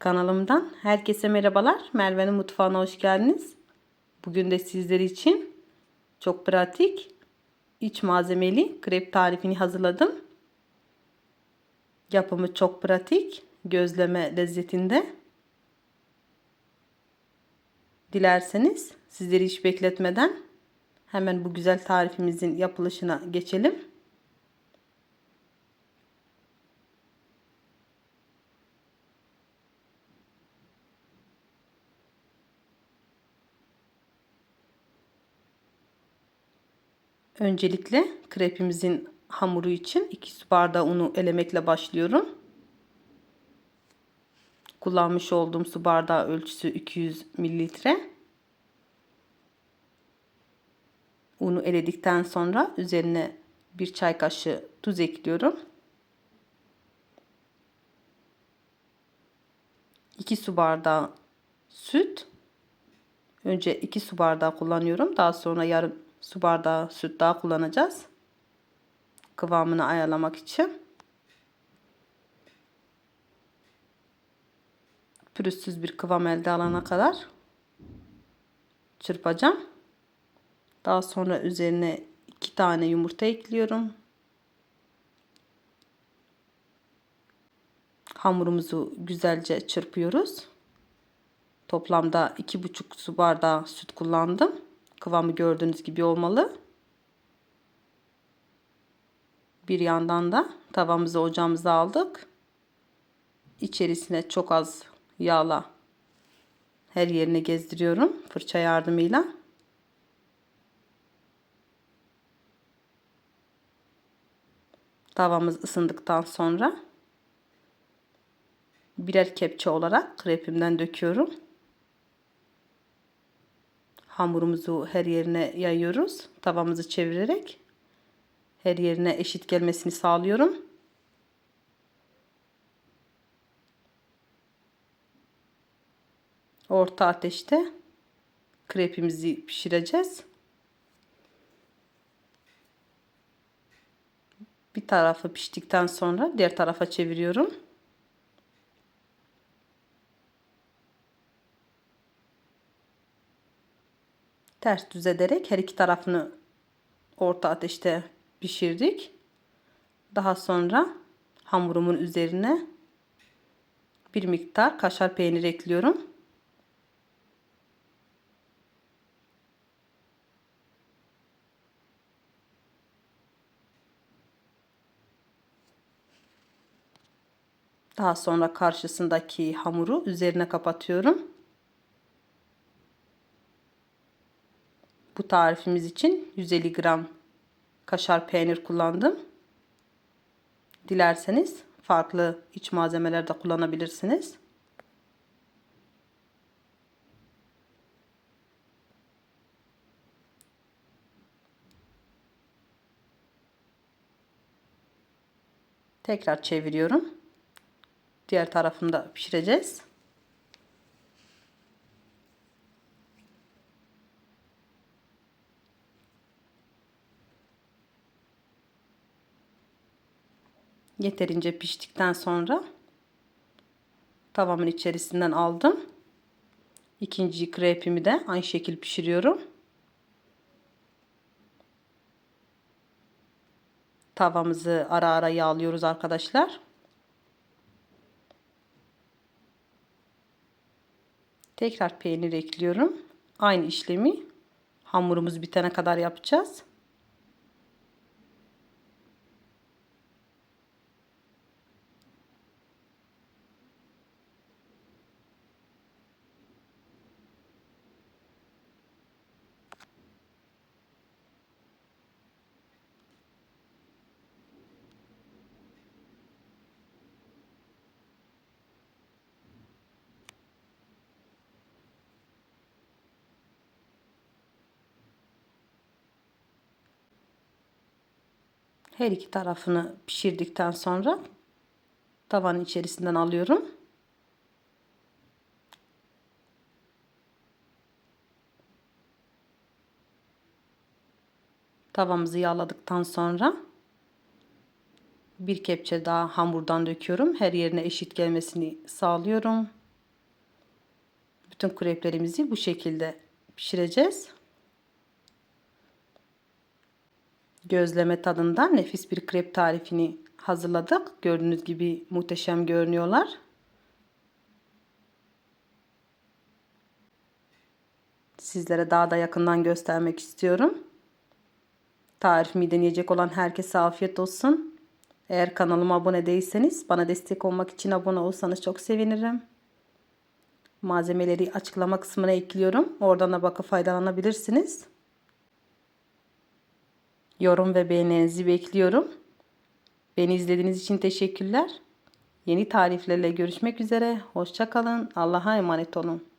Kanalımdan herkese merhabalar. Merve'nin mutfağına hoş geldiniz. Bugün de sizler için çok pratik iç malzemeli krep tarifini hazırladım. Yapımı çok pratik, gözleme lezzetinde. Dilerseniz sizleri hiç bekletmeden hemen bu güzel tarifimizin yapılışına geçelim. Öncelikle krepimizin hamuru için 2 su bardağı unu elemekle başlıyorum. Kullanmış olduğum su bardağı ölçüsü 200 mililitre. Unu eledikten sonra üzerine bir çay kaşığı tuz ekliyorum. 2 su bardağı süt. Önce 2 su bardağı kullanıyorum. Daha sonra yarım su bardağı süt daha kullanacağız. Kıvamını ayarlamak için. Pürüzsüz bir kıvam elde alana kadar çırpacağım. Daha sonra üzerine iki tane yumurta ekliyorum. Hamurumuzu güzelce çırpıyoruz. Toplamda iki buçuk su bardağı süt kullandım. Kıvamı gördüğünüz gibi olmalı. Bir yandan da tavamızı ocağımıza aldık. İçerisine çok az yağla her yerine gezdiriyorum fırça yardımıyla. Tavamız ısındıktan sonra birer kepçe olarak krepimden döküyorum hamurumuzu her yerine yayıyoruz. Tavamızı çevirerek her yerine eşit gelmesini sağlıyorum. Orta ateşte krepimizi pişireceğiz. Bir tarafı piştikten sonra diğer tarafa çeviriyorum. Ters düz ederek her iki tarafını orta ateşte pişirdik. Daha sonra hamurumun üzerine bir miktar kaşar peynir ekliyorum. Daha sonra karşısındaki hamuru üzerine kapatıyorum. Bu tarifimiz için 150 gram kaşar peynir kullandım. Dilerseniz farklı iç malzemeler de kullanabilirsiniz. Tekrar çeviriyorum. Diğer tarafını da pişireceğiz. Yeterince piştikten sonra tavamın içerisinden aldım. İkinci krepimi de aynı şekil pişiriyorum. Tavamızı ara ara yağlıyoruz arkadaşlar. Tekrar peynir ekliyorum. Aynı işlemi hamurumuz bitene kadar yapacağız. Her iki tarafını pişirdikten sonra tavanın içerisinden alıyorum. Tavamızı yağladıktan sonra bir kepçe daha hamurdan döküyorum. Her yerine eşit gelmesini sağlıyorum. Bütün kreplerimizi bu şekilde pişireceğiz. Gözleme tadından nefis bir krep tarifini hazırladık. Gördüğünüz gibi muhteşem görünüyorlar. Sizlere daha da yakından göstermek istiyorum. Tarifimi deneyecek olan herkese afiyet olsun. Eğer kanalıma abone değilseniz bana destek olmak için abone olsanız çok sevinirim. Malzemeleri açıklama kısmına ekliyorum. Oradan da bakıp faydalanabilirsiniz. Yorum ve beğenilerinizi bekliyorum. Beni izlediğiniz için teşekkürler. Yeni tariflerle görüşmek üzere. Hoşçakalın. Allah'a emanet olun.